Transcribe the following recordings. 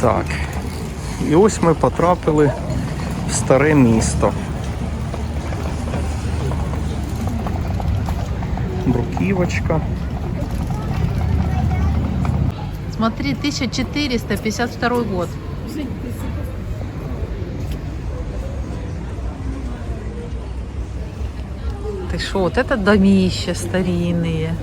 Так. І ось ми потрапили в старе місто. Бруківочка. Смотри, 1452 год. Ты что, вот это домища старинные.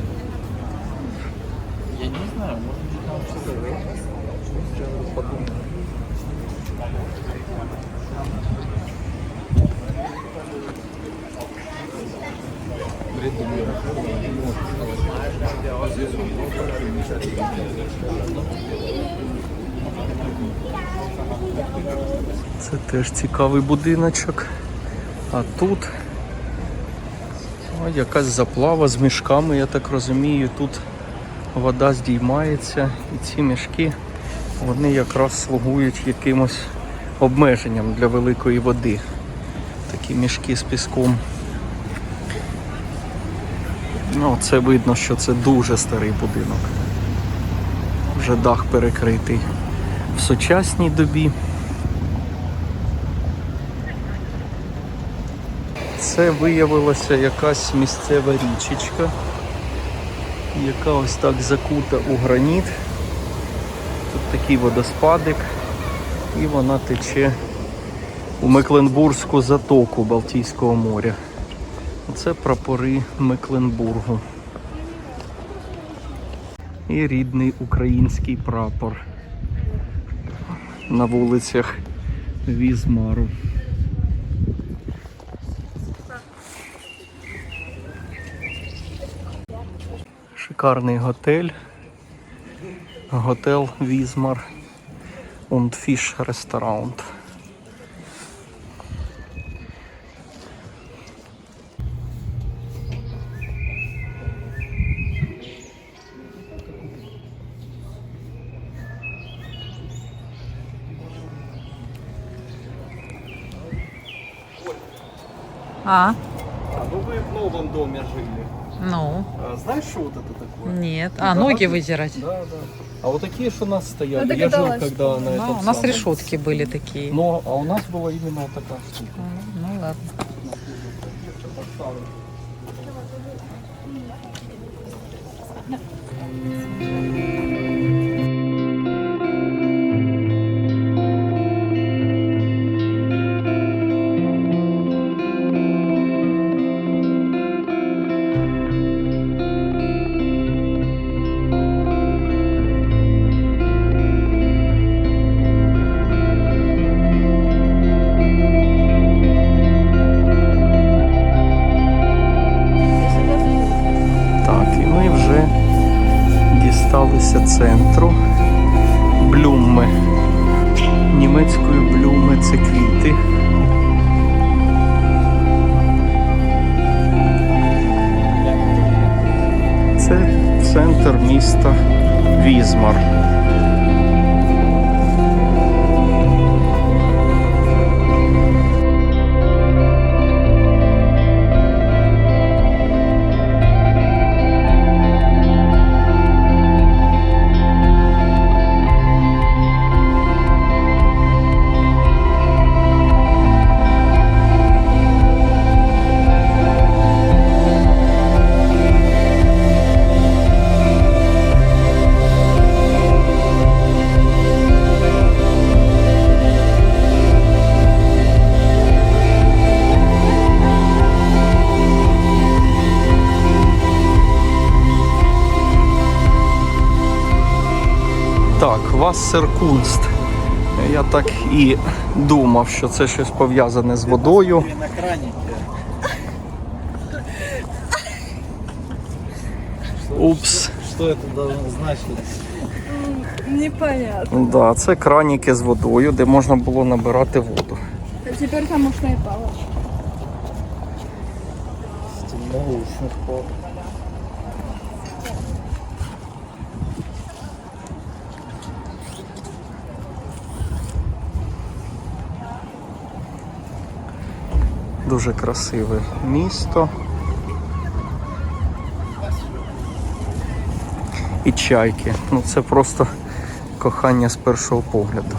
Це теж цікавий будиночок. А тут о, якась заплава з мішками, я так розумію, тут вода здіймається і ці мішки вони якраз слугують якимось обмеженням для великої води. Такі мішки з піском. Ну, це видно, що це дуже старий будинок. Вже дах перекритий в сучасній добі. Це виявилася якась місцева річечка, яка ось так закута у граніт. Тут такий водоспадик, і вона тече у Мекленбурзьку затоку Балтійського моря. Це прапори Мекленбургу. І рідний український прапор на вулицях Візмару. Шикарний готель. Готел Візмар und Fish Restaurant. А, А ну вы в новом доме жили. ну, А знаешь, что вот это такое? нет. А, ноги вытирать. Да, да. А вот такие, что у нас стояли. Я Я жил, догадалась, когда на Да, этом у нас самом. решетки были такие. Но, а у нас была именно вот такая штука. Ну ладно. Центру. Блюмми. Німецькою блюми це квіти. Це центр міста Візмар. Вассеркунст. Я так і думав, що це щось пов'язане з водою. Упс. Это должно значить? Непонятно. Да, це краніки з водою, де можна було набирати воду. А теперь там можно и палочка. Стильноусных Дуже красиве місто. І чайки. Ну це просто кохання з першого погляду.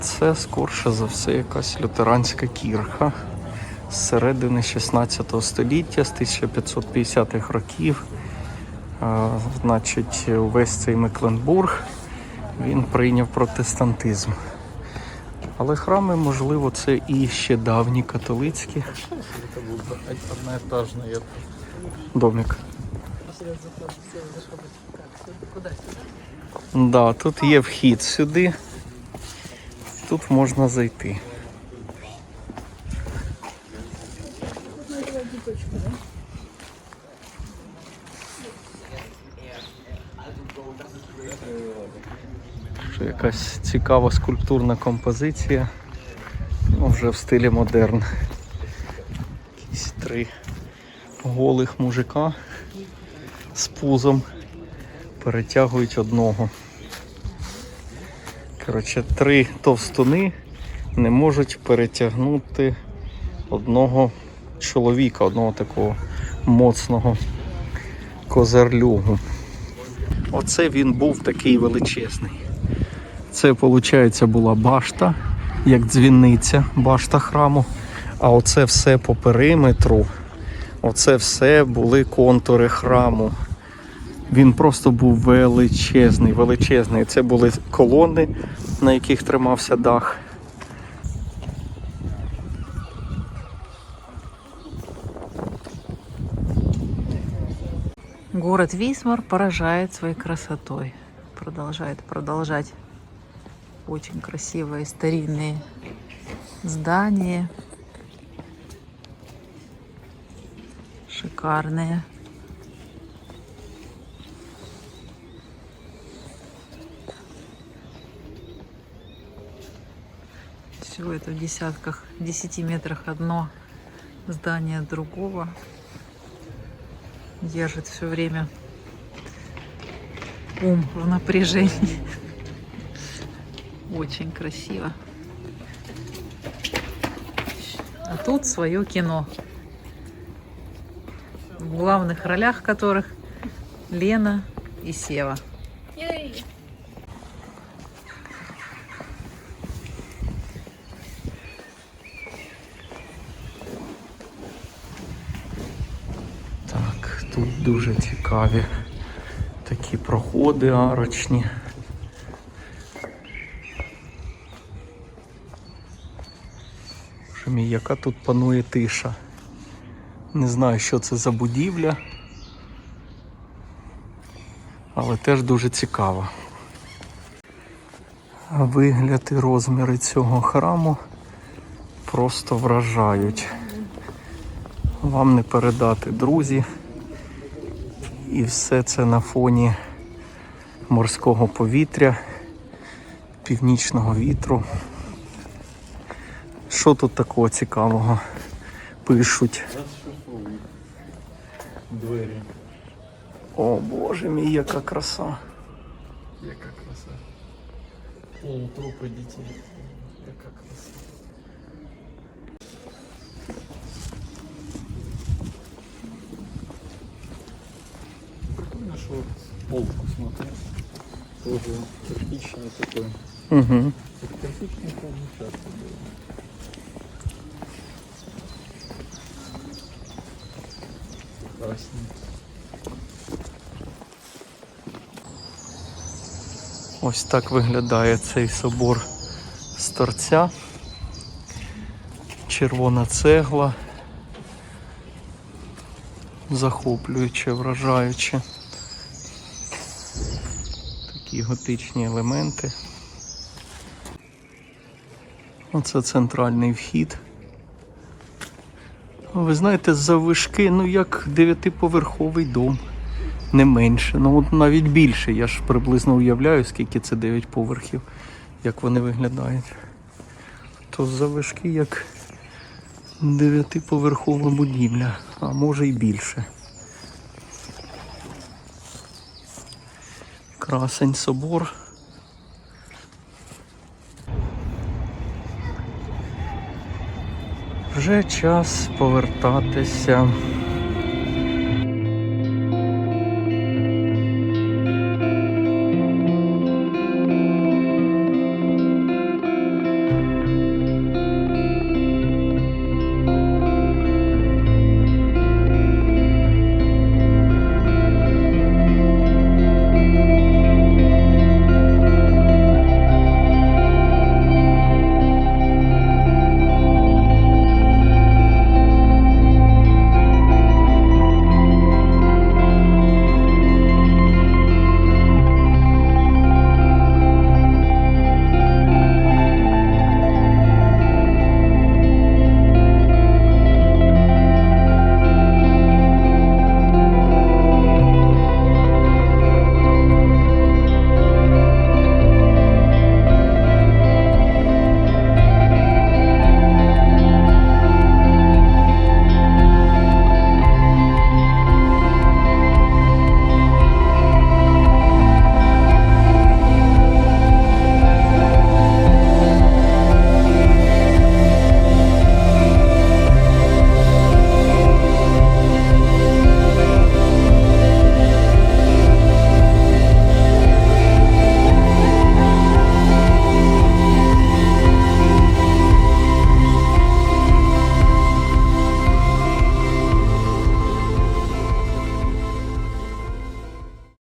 Це скорше за все якась лютеранська кірха з середини 16 століття, з 1550-х років. А, значить, увесь цей Мекленбург він прийняв протестантизм. Але храми, можливо, це і ще давні католицькі. Это был одноэтажный это. домик. Да, тут є вхід сюди. Тут можна зайти. Що якась цікава скульптурна композиція. Ну, вже в стилі модерн. Якісь три голих мужика з пузом перетягують одного. Коротше, три товстуни не можуть перетягнути одного чоловіка, одного такого моцного козарлюгу. Оце він був такий величезний. Це, виходить, була башта, як дзвіниця, башта храму. А оце все по периметру. Оце все були контури храму. Він просто був величезний, величезний. Це були колони, на яких тримався дах. Город Висмар поражает своей красотой. Продолжает продолжать очень красивые старинные здания. Шикарные. Все это в десятках, в десяти метрах одно здание другого держит все время ум в напряжении. Очень красиво. А тут свое кино. В главных ролях которых Лена и Сева. Так, тут дуже цікаві такі проходи арочні. Яка тут панує тиша. Не знаю, що це за будівля. Але теж дуже цікаво. Вигляд і розміри цього храму просто вражають. Вам не передати, друзі. І все це на фоні морського повітря, північного вітру. Що тут такого цікавого пишуть? Двері. О боже мій, яка краса. Яка краса. Полутрупи дітей. Яка краса. Прикольно, что вот пол посмотри. Тоже кирпичный такой. Угу. Вот Кирпичный пол не часто было. Красненький. Ось так виглядає цей собор з торця. Червона цегла. Захоплююче, вражаюче. Такі готичні елементи. Оце центральний вхід. Ви знаєте, завишки, ну як дев'ятиповерховий дом. Не менше, ну от навіть більше. Я ж приблизно уявляю, скільки це 9 поверхів, як вони виглядають. То завишки як дев'ятиповерхова будівля, а може й більше. Красень собор. Вже час повертатися